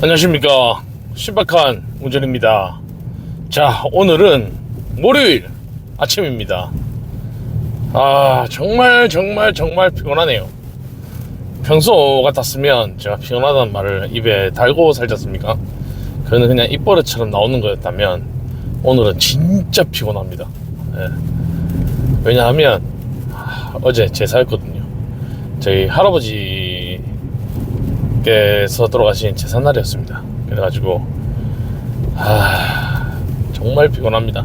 안녕하십니까. 신박한 운전입니다. 자 오늘은 월요일 아침입니다. 아 정말 정말 정말 피곤하네요. 평소 같았으면 제가 피곤하다는 말을 입에 달고 살지 않습니까? 그거는 그냥 입버릇처럼 나오는 거였다면 오늘은 진짜 피곤합니다. 예. 왜냐하면 아, 어제 제사였거든요. 저희 할아버지 께서 돌아가신 제삿날이었습니다. 그래가지고 아 정말 피곤합니다.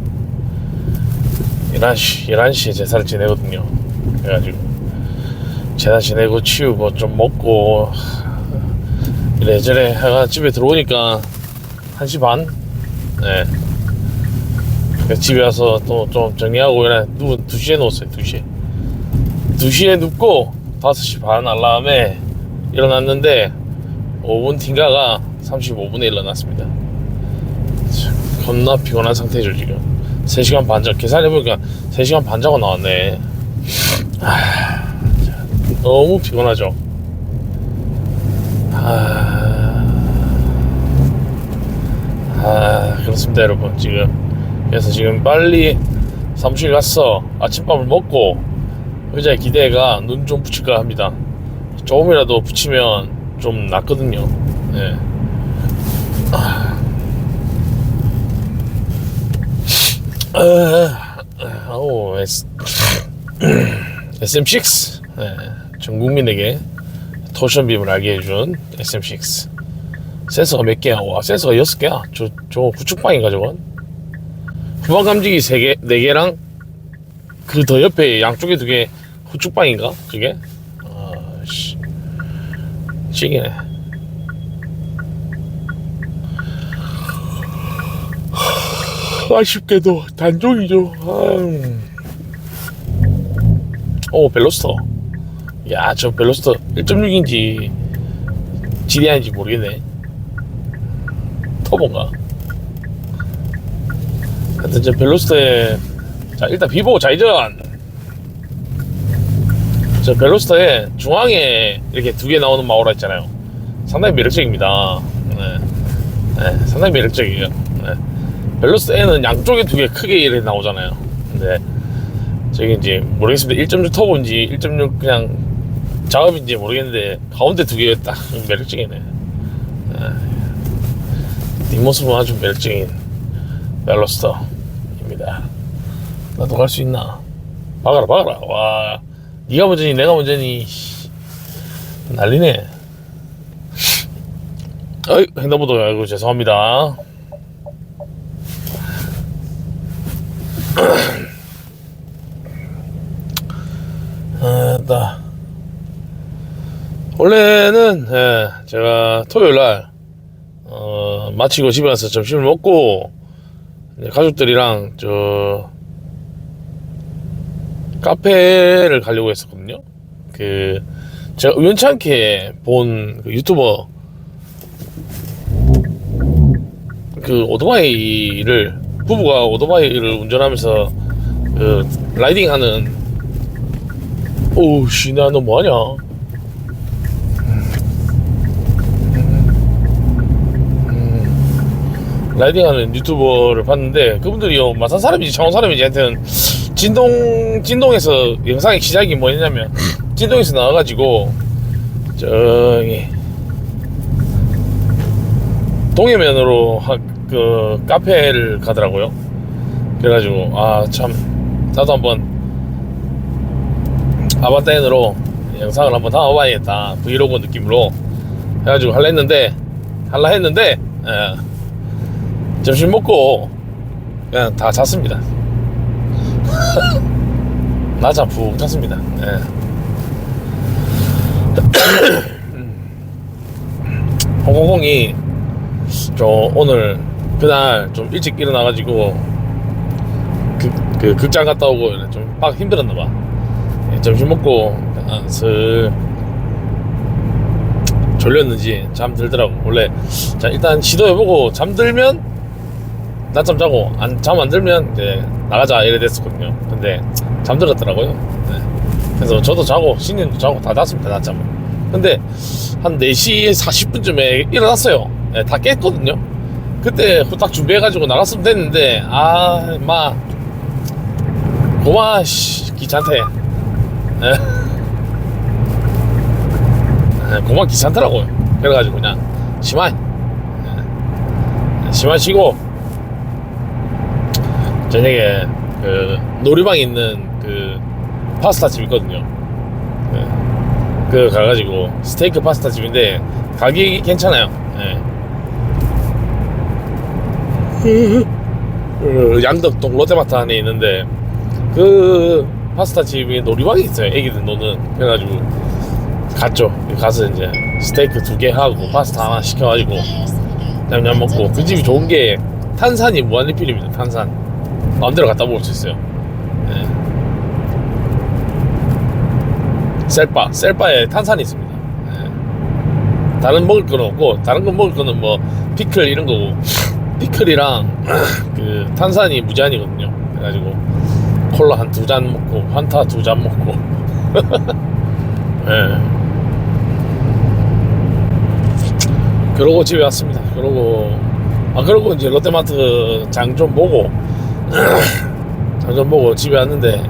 11시 11시에 제사를 지내거든요. 그래가지고 제사 지내고 치우고 좀 먹고 이래저래 해가 집에 들어오니까 1시 반? 네. 그래서 집에 와서 또 좀 정리하고 이래 누 2시에 누웠어요 2시에 2시에 눕고 5시 반 알람에 일어났는데 5분 틴가가 35분에 일어났습니다. 참, 겁나 피곤한 상태죠 지금. 3시간 반 자, 계산해보니까 3시간 반 자고 나왔네. 아, 자, 너무 피곤하죠. 아, 아, 그렇습니다 여러분 지금. 그래서 지금 빨리 사무실 가서 아침밥을 먹고 의자에 기대가 눈 좀 붙일까 합니다. 조금이라도 붙이면 좀 낫거든요. 네. 아, 오, S, SM6. 네. 전 국민에게 토션 빔을 알게 해준 SM6. 센서가 몇 개야? 와, 센서가 여섯 개야. 저, 저 구축방인가 저건? 후방 감지기 세 개, 네 개랑 그 더 옆에 양쪽에 두 개 후축방인가? 그게? 찌기네. 아쉽게도 단종이죠. 아유. 오 벨로스터. 야 저 벨로스터 1.6인지 GDI인지 모르겠네. 터보인가? 하여튼 저 벨로스터에 자 일단 비보 좌회전 저 벨로스터에 중앙에 이렇게 두 개 나오는 마오라 있잖아요. 상당히 매력적입니다. 네. 네, 상당히 매력적이에요. 네. 벨로스터에는 양쪽에 두 개 크게 이렇게 나오잖아요. 근데 저기 이제 모르겠습니다. 1.6 터보인지 1.6 그냥 작업인지 모르겠는데 가운데 두 개가 딱 매력적이네. 네. 뒷모습은 아주 매력적인 벨로스터입니다. 나도 갈 수 있나? 박아라 박아라. 와. 네가 먼저니 내가 씨, 난리네. 어이 횡단보도 아이고 죄송합니다. 아, 나. 원래는 예, 제가 토요일날 어, 마치고 집에 와서 점심을 먹고 가족들이랑 저 카페를 가려고 했었거든요. 그 제가 우연찮게 본 그 유튜버 그 오토바이를 부부가 오토바이를 운전하면서 그 라이딩하는 오우 씨 나 너 뭐하냐 음, 라이딩하는 유튜버를 봤는데 그분들이 요 마산 사람인지 창원 사람인지 하여튼 진동 진동에서 영상의 시작이 뭐였냐면 진동에서 나와가지고 저기 동해면으로 하- 그 카페를 가더라고요. 그래가지고 아 참 나도 한번 아바타인으로 영상을 한번 담아봐야겠다 브이로그 느낌으로 해가지고 할라 했는데 할라 했는데 예, 점심 먹고 그냥 다 잤습니다. 낮잠 푹 잤습니다. 예. 홍콩콩이 저 오늘 그날 좀 일찍 일어나가지고 그, 그 극장 갔다 오고 좀막 힘들었나 봐. 예, 점심 먹고 아, 슬 졸렸는지 잠들더라고. 원래 자 일단 시도해보고 잠들면 낮잠 자고 잠안 들면 이제 나가자 이래 됐었거든요. 근데 잠들었더라고요. 네. 그래서 저도 자고 신인도 자고 다 잤습니다 낮잠을. 근데 한 4시 40분쯤에 일어났어요. 예, 다 깼거든요. 그때 후딱 준비해가지고 나갔으면 됐는데 아, 마 고마 씨 귀찮대. 예. 예, 고마 귀찮더라고요. 그래가지고 그냥 심한 예, 심한 쉬고 저녁에 그 놀이방 있는 그 파스타 집 있거든요. 예. 그 가가지고 스테이크 파스타 집인데 가격이 괜찮아요. 예. 그 양덕동 롯데마트 안에 있는데 그 파스타 집이 놀이방이 있어요. 애기들 노는 그래가지고 갔죠. 가서 이제 스테이크 두 개 하고 파스타 하나 시켜가지고 냠냠 먹고 그 집이 좋은 게 탄산이 무한리필입니다. 탄산 마음대로 갖다 먹을 수 있어요. 예. 셀바 셀바에 탄산이 있습니다. 예. 다른 먹을 거는 없고 다른 거 먹을 거는 뭐 피클 이런 거고 피클이랑 그 탄산이 무제한이거든요. 그래가지고 콜라 한 두 잔 먹고 환타 두 잔 먹고 예. 그러고 집에 왔습니다. 그러고 아 그러고 이제 롯데마트 장 좀 보고 장좀 보고 집에 왔는데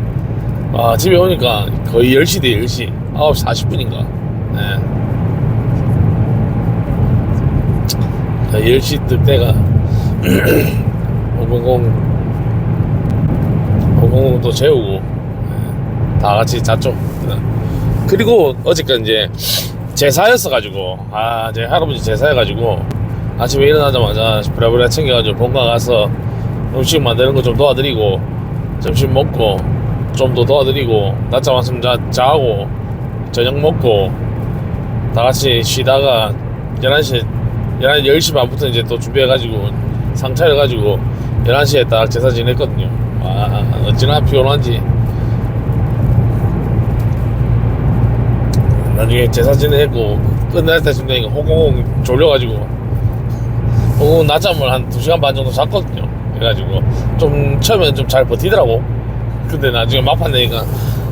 아 집에 오니까 거의 10시 돼 10시 9시 40분인가 예. 10시 뜰 때가 500 500도 재우고 예, 다 같이 잤죠 예. 그리고 어저께 이제 제사였어 가지고 아제 할아버지 제사여 가지고 아침에 일어나자마자 부랴부랴 챙겨가지고 본가 가서 음식 만드는 거 좀 도와드리고 점심 먹고 좀 더 도와드리고 낮잠 왔으면 자, 자고 저녁 먹고 다 같이 쉬다가 11시 11시 10시 반부터 이제 또 준비해가지고 상 차려 가지고 11시에 딱 제사 지냈거든요. 아 어찌나 피곤한지. 나중에 제사 지내고 끝날 때쯤 되니까 홍콩 졸려가지고 홍콩 낮잠을 한 2시간 반 정도 잤거든요 그래가지고 좀 처음에는 좀 잘 버티더라고. 근데 나중에 막판 되니까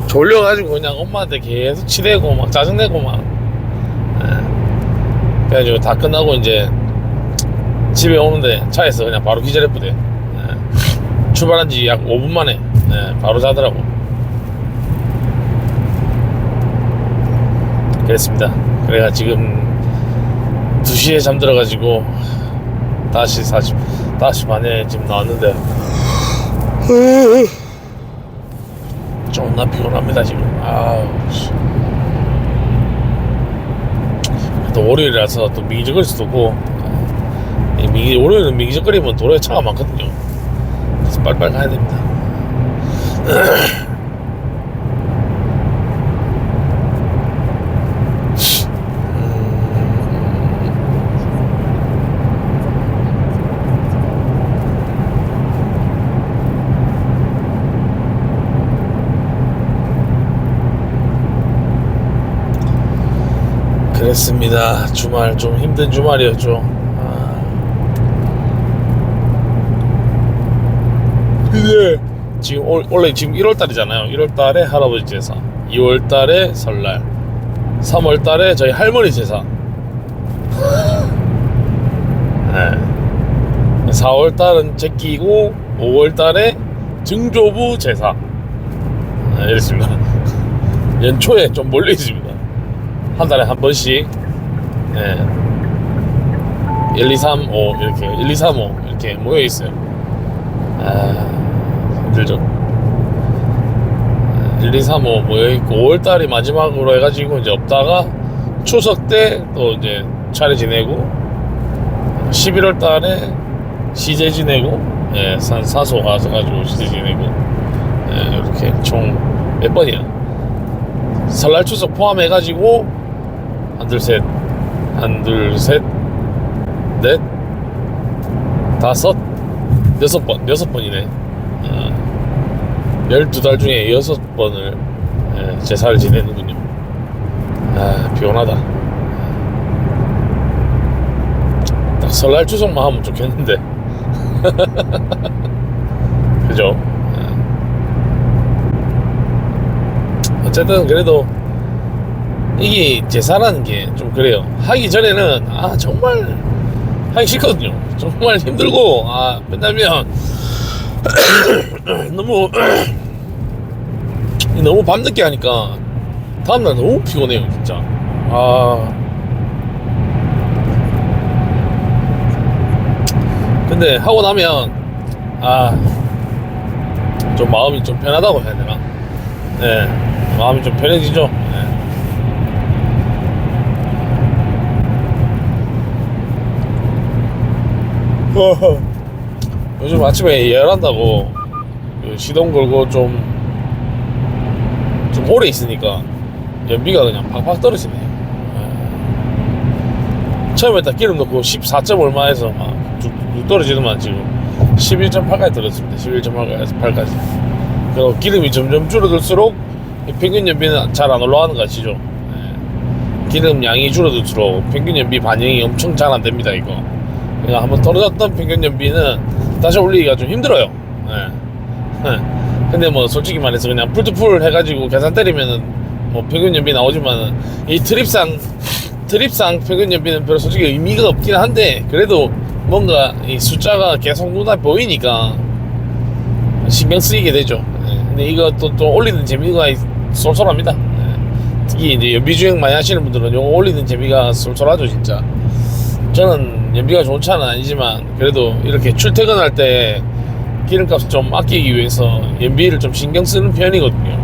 졸려가지고 그냥 엄마한테 계속 치대고 막 짜증내고 막. 예. 그래가지고 다 끝나고 이제 집에 오는데 차에서 그냥 바로 기절했거든 예. 출발한 지 약 5분 만에 예, 바로 자더라고. 그랬습니다. 그래가 지금 2시에 잠들어가지고 다시 40 다시 반에 지금 나왔는데. 존나 피곤합니다 지금. 아우 씨. 또 월요일이라서 또 미기적거릴 수도 없고. 이 미기, 월요일은 미기적거리면 도로에 차가 많거든요. 그래서 빨리빨리 가야 됩니다 그랬습니다. 주말 좀 힘든 주말이었죠. 아. 근데 지금 올- 원래 지금 1월 달이잖아요. 1월 달에 할아버지 제사 2월 달에 설날 3월 달에 저희 할머니 제사 네. 4월 달은 제 끼고 5월 달에 증조부 제사 네, 이랬습니다. 연초에 좀 몰려 있습니다 한 달에 한 번씩 예. 1, 2, 3, 5 이렇게 1, 2, 3, 5 이렇게 모여 있어요. 아 힘들죠. 예, 1, 2, 3, 5 모여 있고 5월 달이 마지막으로 해가지고 이제 없다가 추석 때 또 이제 차례 지내고 11월 달에 시제 지내고 예, 산 사소 가서 가지고 시제 지내고 예, 이렇게 총 몇 번이야? 설날 추석 포함해가지고 한둘셋. 한둘셋. 넷. 다섯. 여섯 번 여섯 번이네. 아, 열두 달 중에 여섯 번을 예, 제사를 지내는군요. 아 피곤하다. 딱 설날 추석만 하면 좋겠는데. 그죠? 예. 어쨌든 그래도 이게 제사라는 게 좀 그래요. 하기 전에는 아 정말 하기 싫거든요. 정말 힘들고 아 맨날면 너무 너무 밤늦게 하니까 다음날 너무 피곤해요 진짜. 아 근데 하고 나면 아 좀 마음이 좀 편하다고 해야 되나? 네 마음이 좀 편해지죠. 네. 요즘 아침에 예열한다고 그 시동 걸고 좀, 좀 오래 있으니까 연비가 그냥 팍팍 떨어지네. 예. 처음에 딱 기름 넣고 14점 얼마에서 막 뚝, 뚝 떨어지더만 지금 11.8까지 떨어졌습니다. 11.8까지. 그리고 기름이 점점 줄어들수록 이 평균 연비는 잘 안 올라가는 거 아시죠? 예. 기름 양이 줄어들수록 평균 연비 반영이 엄청 잘 안 됩니다, 이거. 그러니까 한번 떨어졌던 평균 연비는 다시 올리기가 좀 힘들어요. 예. 예. 근데 뭐 솔직히 말해서 그냥 풀투풀 해가지고 계산 때리면은 뭐 평균 연비 나오지만은 이 트립상 트립상 평균 연비는 별로 솔직히 의미가 없긴 한데 그래도 뭔가 이 숫자가 계속 눈에 보이니까 신경 쓰이게 되죠. 예. 근데 이것도 또 올리는 재미가 있- 쏠쏠합니다. 예. 특히 이제 연비 주행 많이 하시는 분들은 이거 올리는 재미가 쏠쏠하죠 진짜. 저는 연비가 좋은 차는 아니지만 그래도 이렇게 출퇴근할 때 기름값 좀 아끼기 위해서 연비를 좀 신경 쓰는 편이거든요.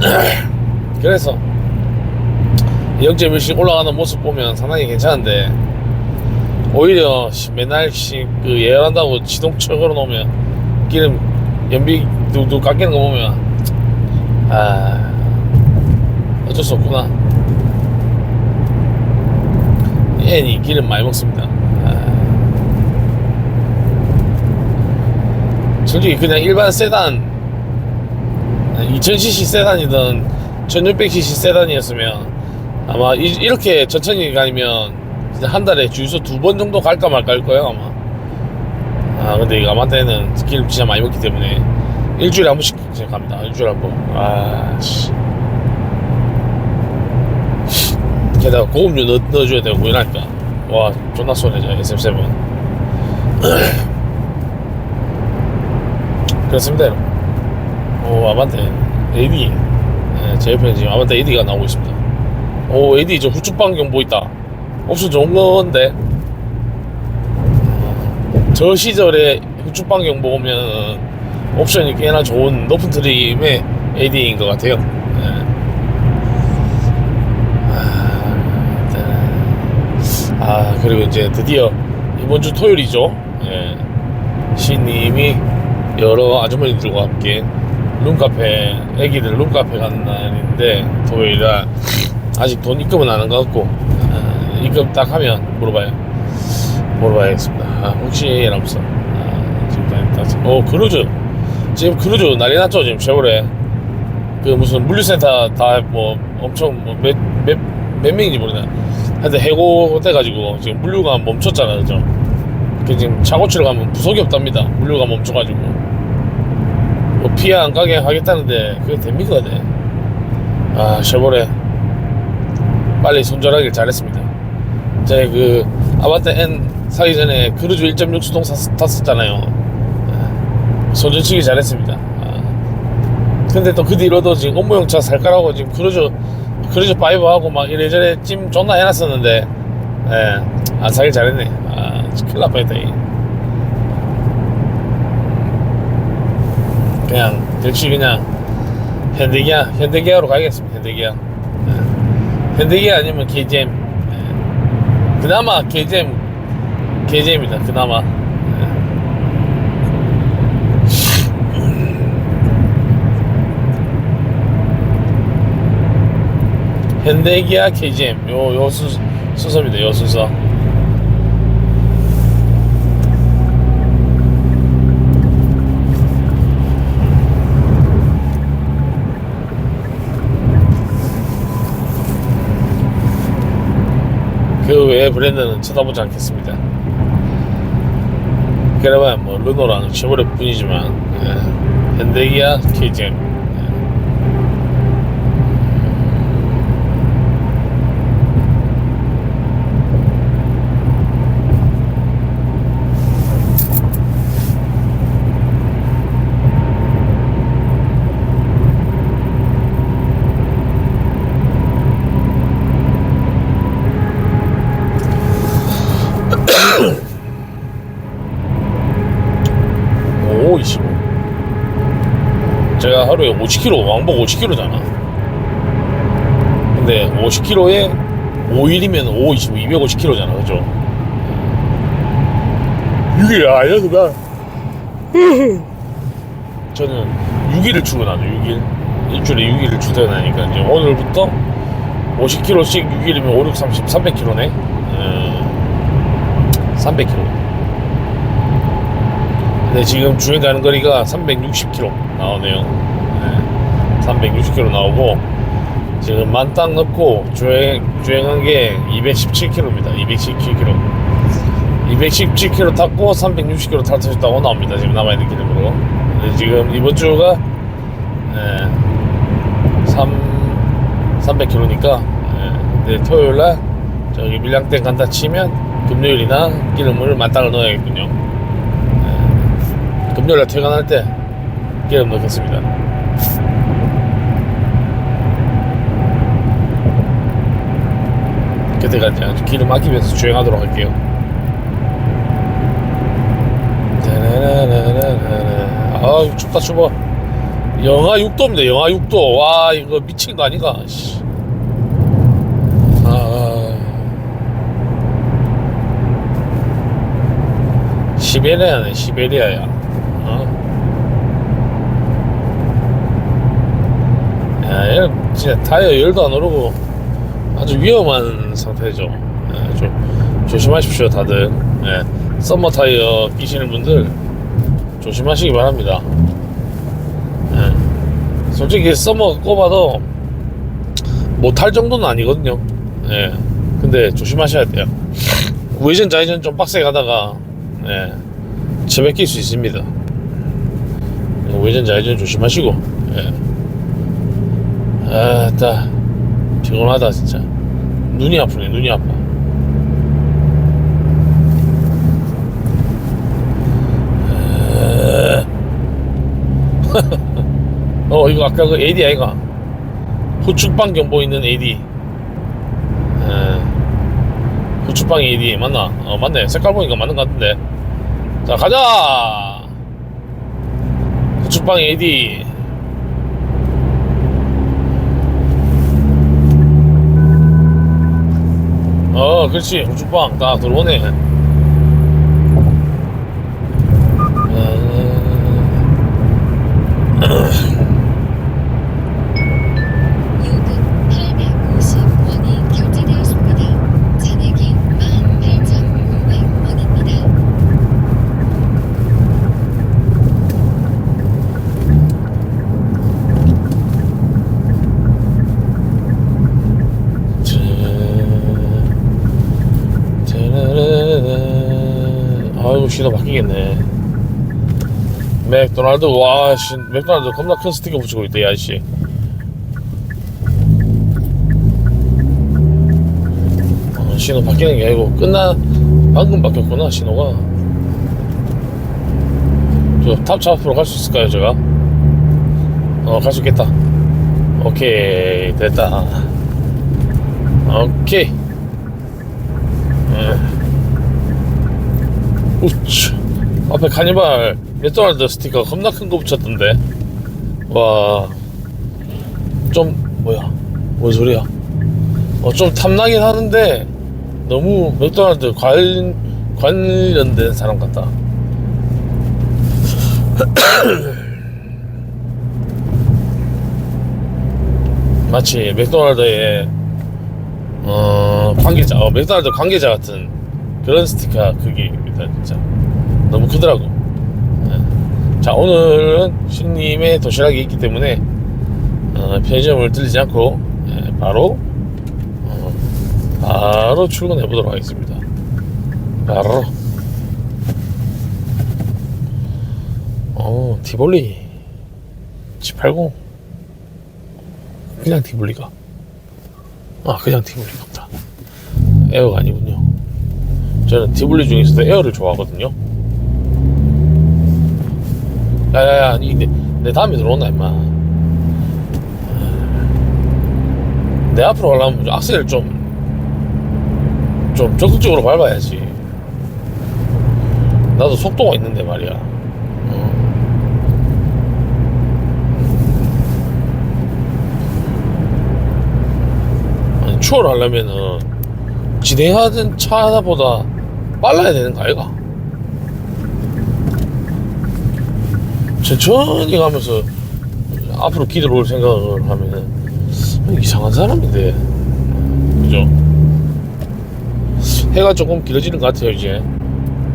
그래서 0.1씩 올라가는 모습 보면 상당히 괜찮은데 오히려 씨, 맨날 씨, 그 예열한다고 지동차 걸어놓으면 기름 연비 뚝뚝 깎이는 거 보면 아 어쩔 수 없구나. 애니 기름 많이 먹습니다. 아. 솔직히 그냥 일반 세단 2000cc 세단이든 1600cc 세단이었으면 아마 이, 렇게 천천히 가면 한 달에 주유소 두 번 정도 갈까 말까 할 거예요 아마. 아 근데 이거 아마떼는 기름 진짜 많이 먹기 때문에 일주일에 한 번씩 갑니다. 일주일에 한 번. 아 씨. 게다가 고급류 넣, 넣어줘야 되고 이러니까. 와 존나 쏘네죠 SM7 그렇습니다 오 아반떼 AD 네, 제 옆에 지금 아반떼 AD가 나오고 있습니다. 오 AD 저 후축방 경보 있다. 옵션 좋은 건데. 저 시절에 후축방 경보 오면 옵션이 꽤나 좋은 높은 트림의 AD인 것 같아요 아 그리고 이제 드디어 이번 주 토요일이죠. 예. 시님이 여러 아주머니들과 함께 룸카페 애기들 룸카페 가는 날인데 토요일날 아직 돈 입금은 안 한 것 같고 아, 입금 딱 하면 물어봐요. 물어봐야겠습니다. 아, 혹시 이러면서 아, 지금 다 어, 크루즈 지금 크루즈 난리 났죠 지금 쉐보레 그 무슨 물류센터 다 뭐 엄청 뭐 몇몇 몇 명인지 모르나 하 여튼 해고돼가지고 지금 물류가 멈췄잖아 그죠? 그 지금 차 고치러 가면 부속이 없답니다. 물류가 멈춰가지고. 뭐 피해 안 가게 하겠다는데 그게 됩니까 네? 아 쉐보레 빨리 손절하길 잘했습니다. 제가 그 아바떼 N 사기 전에 크루즈 1.6 수동 탔- 탔었잖아요. 아, 손절치기 잘했습니다. 아, 근데 또 그 뒤로도 지금 업무용 차 살까라고 지금 크루즈 크루즈 5 하고 막 이래저래 찜 존나 해놨었는데 예, 안 사길 잘했네 아 큰일 날 뻔했다 이. 그냥 역시 그냥 현대기아 현대기아로 가겠습니다 현대기아 예. 현대기아 아니면 KGM 예. 그나마 KGM KGM이다 그나마 예. 현대기아 KGM 요, 요 순, 순서입니다 요 순서. 그 외의 브랜드는 쳐다보지 않겠습니다. 그러면 뭐 르노랑 쉐보레 뿐이지만 예, 현대기아 KGM 제가 하루에 50km 왕복 50km잖아. 근데 50km에 5일이면 5, 20, 250km잖아 그죠? 6일 아니야 그날? 저는 6일을 출근하죠 6일. 일주일에 6일을 출퇴근하니까 이제 오늘부터 50km씩 6일이면 5, 6, 30, 300km네? 300km 근데 지금 주행 가는 거리가 360km 나오네요. 네, 360km 나오고 지금 만땅 넣고 주행, 주행한 게 217km입니다. 217km 217km 탔고 360km 탈수 있다고 나옵니다. 지금 남아있는 기름으로. 지금 이번 주가 예, 3, 300km니까 예, 토요일날 저기 밀양댐 간다 치면 금요일이나 기름을 만땅을 넣어야겠군요. 예, 금요일날 퇴근할 때 기름 넣겠습니다 그때까지. 아주 기름 아끼면서 주행하도록 할게요. 아 춥다 추워 영하 6도입니다 영하 6도. 와 이거 미친 거 아닌가? 씨. 아 시베리아네 시베리아야. 어? 야 얘는 진짜 타이어 열도 안 오르고 아주 위험한 상태죠. 예, 좀 조심하십시오 다들. 예, 썸머 타이어 끼시는 분들 조심하시기 바랍니다. 예, 솔직히 썸머 꼽아도 못할 정도는 아니거든요. 예, 근데 조심하셔야 돼요. 우회전 좌회전 좀 빡세게 가다가 예, 처박힐 수 있습니다. 우회전 좌회전 조심하시고 예. 아따 피곤하다 진짜. 눈이 아프네 눈이 아파. 어 이거 아까 그 AD 아이가? 후축방 경보 있는 AD 에, 후축방 AD 맞나? 어 맞네. 색깔 보니까 맞는 것 같은데. 자 가자! 후축방 AD 어 그렇지. 후축방 딱 들어오네 신호 바뀌겠네. 맥도날드 와 씨, 맥도날드 겁나 큰 스티커 붙이고 있대 이 아저씨. 어, 신호 바뀌는 게 아니고 끝나 방금 바뀌었구나 신호가. 저 탑차 앞으로 갈 수 있을까요 제가? 어갈 수 있겠다. 오케이 됐다. 오케이. 예. 우츠 앞에 카니발 맥도날드 스티커 겁나 큰 거 붙였던데. 와. 좀 뭐야. 뭔 소리야. 어 좀 탐나긴 하는데 너무 맥도날드 관 관련된 사람 같다. 마치 맥도날드의 어 관계자 어, 맥도날드 관계자 같은 그런 스티커 크기입니다 진짜 너무 크더라고. 예. 자 오늘은 신님의 도시락이 있기 때문에 어, 편의점을 들리지 않고 예, 바로 어, 바로 출근해 보도록 하겠습니다. 바로. 어 티볼리. G80 그냥 티볼리가? 아 그냥 티볼리 같다. 에어가 아니군요 저는 디블리 중에서도 에어를 좋아하거든요. 야야야, 이내 내 다음에 들어오나, 임마. 내 앞으로 가려면 악셀을 좀 좀 적극적으로 밟아야지. 나도 속도가 있는데 말이야. 어. 추월하려면은 지내하던 차보다 빨라야 되는 거 아이가? 천천히 가면서 앞으로 기대로 올 생각을 하면은 이상한 사람인데. 그죠? 해가 조금 길어지는 것 같아요 이제.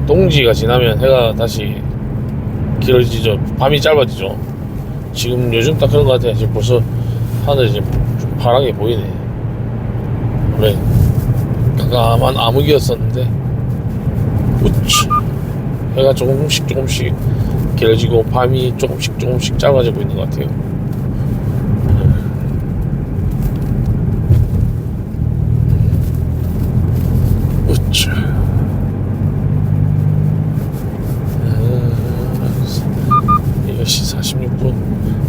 동지가 지나면 해가 다시 길어지죠. 밤이 짧아지죠. 지금 요즘 딱 그런 것 같아요. 지금 벌써 하늘이 좀 파랗게 보이네. 원래 깜깜한 암흑이었었는데 해가 조금씩 조금씩 길어지고 밤이 조금씩 조금씩 짧아지고 있는 것 같아요. 우치 10시 46분.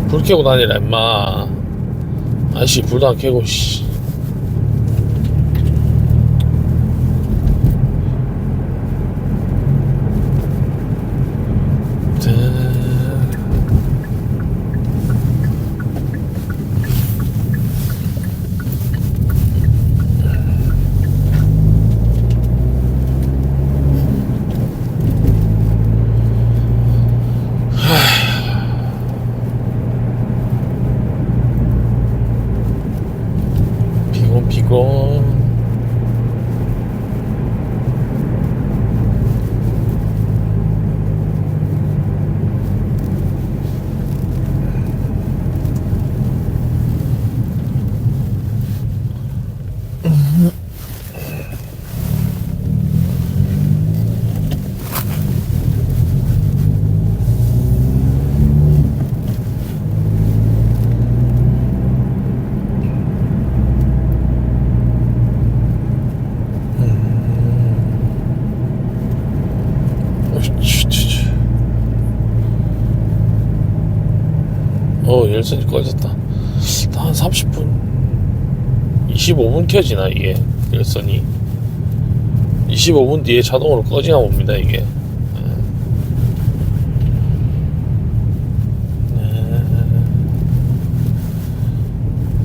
불 켜고 다니라 임마. 아저씨 불도 안 켜고 씨 피곤 피곤 어 열선이 꺼졌다. 한 30분 25분 켜지나 이게 열선이. 25분 뒤에 자동으로 꺼지나 봅니다 이게. 네.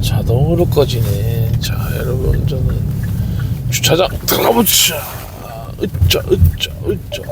자동으로 꺼지네. 자 여러분 저는 주차장 들어가보자 으짜 으짜 으짜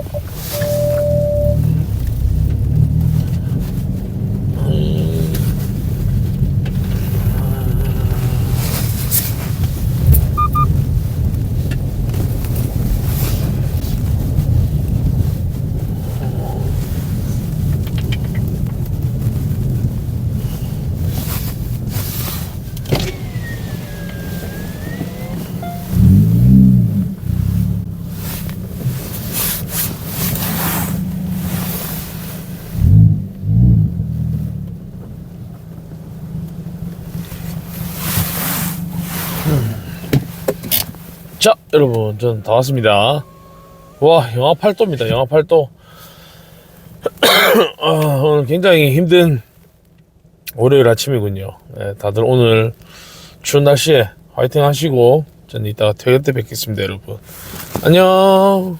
전 다 왔습니다. 와, 영하 8도입니다. 영하 8도. 아, 오늘 굉장히 힘든 월요일 아침이군요. 네, 다들 오늘 추운 날씨에 화이팅 하시고, 전 이따가 퇴근 때 뵙겠습니다, 여러분. 안녕.